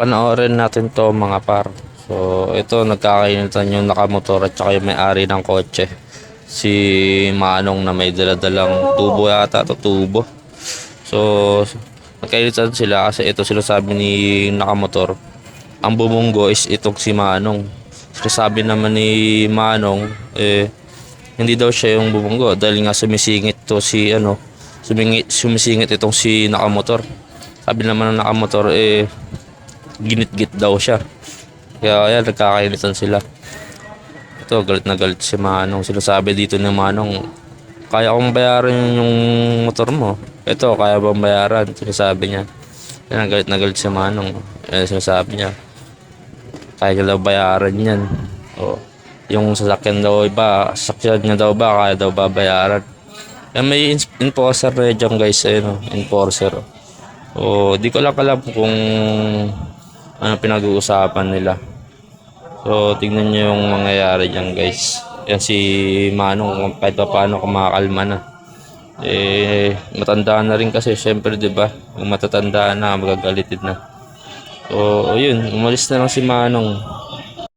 panoorin natin to mga par. So, ito nagkakainitan yung nakamotor at saka yung may-ari ng kotse. Si Manong na may daladalang tubo yata to tubo. So, nagkainitan sila kasi ito sila sabi ni nakamotor. Ang bumunggo is itong si Manong. Sinasabi naman ni Manong, eh, hindi daw siya yung bumunggo dahil nga sumisingit to si ano, sumingit, sumisingit itong si nakamotor. Sabi naman ng nakamotor, eh, ginit-git daw siya. Kaya yan, nagkakainitan sila. Ito, galit na galit si Manong. Sinasabi dito ni Manong, kaya kong bayaran yung motor mo. Ito, kaya bang bayaran? Sinasabi niya. Yan, galit na galit si Manong. Yan, sinasabi niya, kaya ka daw bayaran yan. O, yung sasakyan daw iba, sasakyan niya daw ba, kaya daw ba bayaran? Yan, may enforcer na dyan guys, ayun, o, enforcer. O, di ko lang alam kung ano pinag-uusapan nila. So, tignan nyo yung mangyayari dyan guys. Yan si Manong, kahit pa paano kumakalma na. Eh, matanda na rin kasi, syempre, di ba? Kung matatanda na, magagalitin na. So, yun, umalis na lang si Manong.